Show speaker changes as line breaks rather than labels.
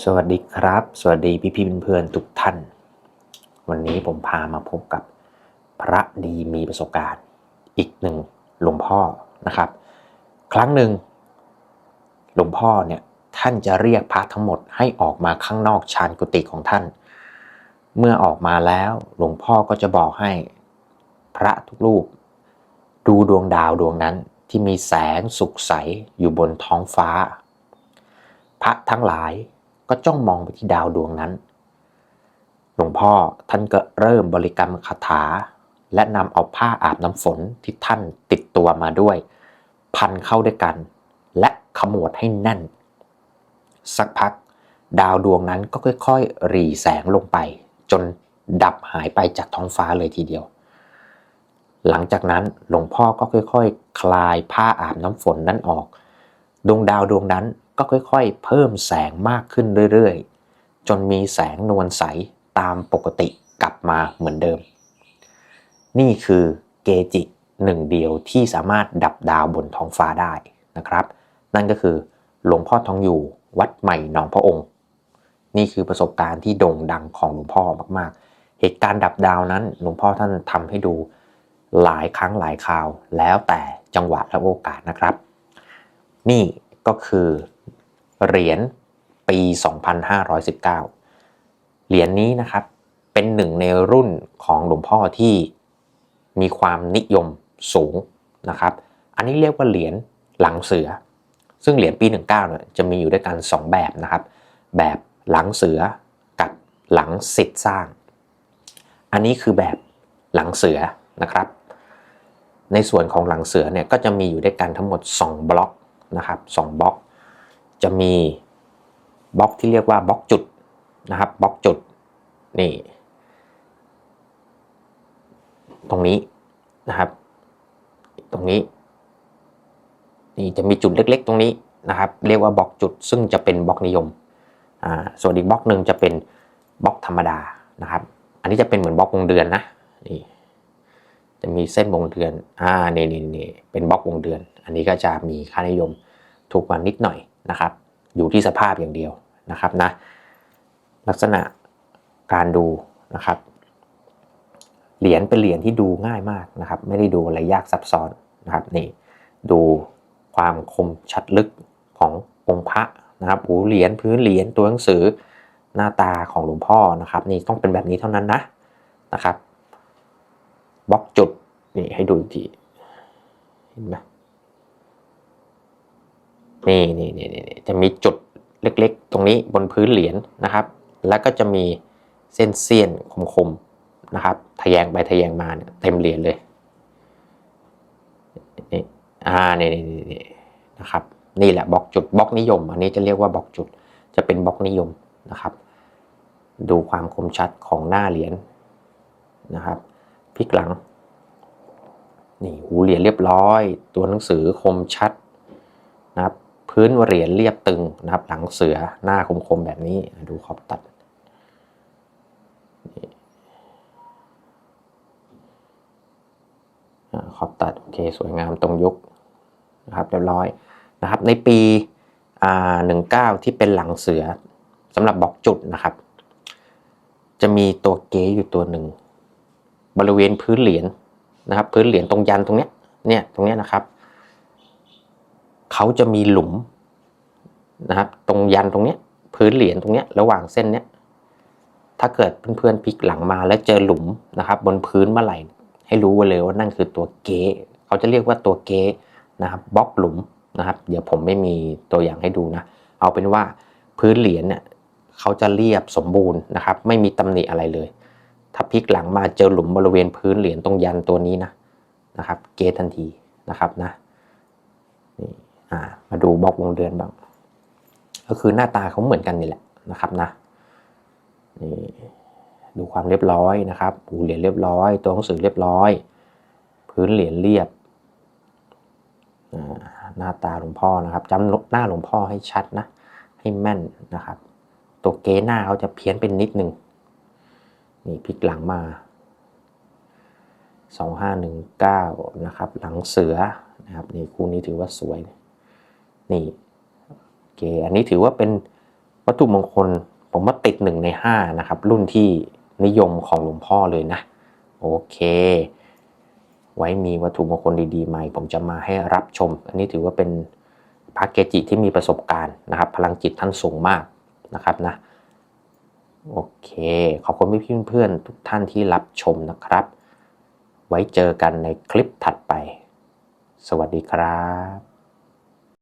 สวัสดีครับ สวัสดีพี่พี่เพื่อนๆทุกท่าน วันนี้ผมพามาพบกับพระดีมีประสบการณ์ อีกหนึ่งหลวงพ่อนะครับ ครั้งหนึ่งหลวงพ่อเนี่ยท่านจะเรียกพระทั้งหมดให้ออกมาข้างนอกชานกุฏิของท่าน เมื่อออกมาแล้วหลวงพ่อก็จะบอกให้พระทุกรูป ดูดวงดาวดวงนั้นที่มีแสงสุกใสอยู่บนท้องฟ้า พระทั้งหลาย ก็จ้องมองไปที่ดาวดวงนั้น หลวงพ่อท่านก็เริ่มบริกรรมคาถา และนำเอาผ้าอาบน้ำฝนที่ท่านติดตัวมาด้วย พันเข้าด้วยกัน และขมวดให้แน่น สักพัก ดาวดวงนั้นก็ค่อยๆ รีแสงลงไป จนดับหายไปจากท้องฟ้าเลยทีเดียว หลังจากนั้นหลวงพ่อก็ค่อยๆคลายผ้าอาบน้ำฝนนั้นออก ดวงดาวดวงนั้น ก็ค่อยๆ เพิ่มแสงมากขึ้นเรื่อยๆ จนมีแสงนวลใสตามปกติกลับมาเหมือนเดิม นี่คือเกจิหนึ่งเดียวที่สามารถดับดาวบนท้องฟ้าได้นะครับ นั่นก็คือหลวงพ่อทองอยู่วัดใหม่หนองพระองค์ นี่คือประสบการณ์ที่โด่งดังของหลวงพ่อมากๆ เหตุการณ์ดับดาวนั้นหลวงพ่อท่านทำให้ดูหลายครั้งหลายคราว แล้วแต่จังหวะและโอกาสนะครับ นี่ก็คือ เหรียญปี 2519 เหรียญนี้นะครับเป็นหนึ่งในรุ่นของหลวงพ่อที่มีความนิยมสูงนะครับ อันนี้เรียกว่าเหรียญหลังเสือ ซึ่งเหรียญปี 19เนี่ยจะมีอยู่ด้วยกัน 2 แบบนะครับ แบบหลังเสือกับหลังสิทธิ์สร้าง อันนี้คือแบบหลังเสือนะครับ ในส่วนของหลังเสือเนี่ยก็จะมีอยู่ด้วยกันทั้งหมด 2 บล็อกนะครับ2บล็อก จะมีบล็อกที่เรียกว่าบล็อกจุดนะครับบล็อกจุดนี่ตรงนี้นะครับ ตรงนี้นี่จะมีจุดเล็กๆ ตรงนี้นะครับ เรียกว่าบล็อกจุด ซึ่งจะเป็นบล็อกนิยมอ่าส่วนอีกบล็อกหนึ่งจะเป็นบล็อกธรรมดานะครับ อันนี้จะเป็นเหมือนบล็อกวงเดือนนะนี่จะมีเส้นวงเดือนอ่านี่นี่นี่เป็นบล็อกวงเดือน อันนี้ก็จะมีค่านิยมถูกกว่านิดหน่อย นะครับ อยู่ที่สภาพอย่างเดียวนะครับนะลักษณะการดูนะครับเหรียญเป็นเหรียญที่ดูง่ายมากนะครับ ไม่ได้ดูอะไรยากซับซ้อนนะครับนี่ดูความคมชัดลึกขององค์พระนะครับหูเหรียญพื้นเหรียญตัวหนังสือหน้าตาของหลวงพ่อนะครับ นี่ต้องเป็นแบบนี้เท่านั้นนะนะครับบล็อกจุดนี่ให้ดูอีกทีเห็นไหม นี่นี่นี่นี่จะมีจุดเล็กๆ ตรงนี้บนพื้นเหรียญนะครับ แล้วก็จะมีเส้นเสี้ยนคมๆนะครับทะแยงไปทะแยงมาเนี่ยเต็มเหรียญเลยนี่อ่านี่นี่นี่นะครับนี่แหละบล็อกจุดบล็อกนิยม อันนี้จะเรียกว่าบล็อกจุดจะเป็นบล็อกนิยมนะครับ ดูความคมชัดของหน้าเหรียญนะครับพลิกหลังนี่หูเหรียญเรียบร้อย ตัวหนังสือคมชัดนะครับ พื้นเหรียญเรียบตึงนะครับ หลังเสือหน้าคมๆแบบนี้ดูขอบตัดขอบตัดโอเคสวยงามตรงยุคนะครับเรียบร้อยนะครับ ในปีอ่าหนึ่งเก้าที่เป็นหลังเสือสำหรับบล็อกจุดนะครับ จะมีตัวเก๊อยู่ตัวหนึ่ง บริเวณพื้นเหรียญนะครับ พื้นเหรียญตรงยันตรงเนี้ยเนี่ยตรงเนี้ยนะครับ เขาจะมีหลุมนะครับ ตรงยันตรงเนี้ย พื้นเหรียญตรงเนี้ยระหว่างเส้นเนี้ยถ้าเกิดเพื่อนๆพลิกหลังมาแล้วเจอหลุมนะครับ บนพื้นเมื่อไหร่ ให้รู้ไว้เลยว่านั่นคือตัวเก๊เขาจะเรียกว่าตัวเก๊นะครับบล็อกหลุมนะครับ เดี๋ยวผมไม่มีตัวอย่างให้ดูนะเอาเป็นว่าพื้นเหรียญเนี่ยเขาจะเรียบสมบูรณ์นะครับ ไม่มีตำหนิอะไรเลย ถ้าพลิกหลังมาเจอหลุมบริเวณพื้นเหรียญตรงยันตัวนี้นะนะครับ เกทันทีนะครับนะนี่ อ่า มาดูบล็อกวงเดือนบ้าง ก็คือหน้าตาเขาเหมือนกันนี่แหละนะครับนะ นี่ดูความเรียบร้อยนะครับหูเหรียญเรียบร้อย ตัวหนังสือเรียบร้อย พื้นเหรียญเรียบ หน้าตาหลวงพ่อนะครับจำหน้าหลวงพ่อให้ชัดนะ ให้แม่นนะครับ ตัวเกหน้าเขาจะเพี้ยนเป็นนิดนึง นี่พลิกหลังมา 2519 นะครับ หลังเสือนะครับ นี่คู่นี้ถือว่าสวยนี่ นี่โอเคอันนี้ถือว่าเป็นวัตถุมงคล ผมว่าติดหนึ่งในห้านะครับ รุ่นที่นิยมของหลวงพ่อเลยนะ โอเค ไว้มีวัตถุมงคลดีๆใหม่ ผมจะมาให้รับชม อันนี้ถือว่าเป็นพระเกจิที่มีประสบการณ์นะครับ พลังจิตท่านสูงมากนะครับนะโอเค ขอบคุณพี่เพื่อนๆทุกท่านที่รับชมนะครับ ไว้เจอกันในคลิปถัดไป สวัสดีครับ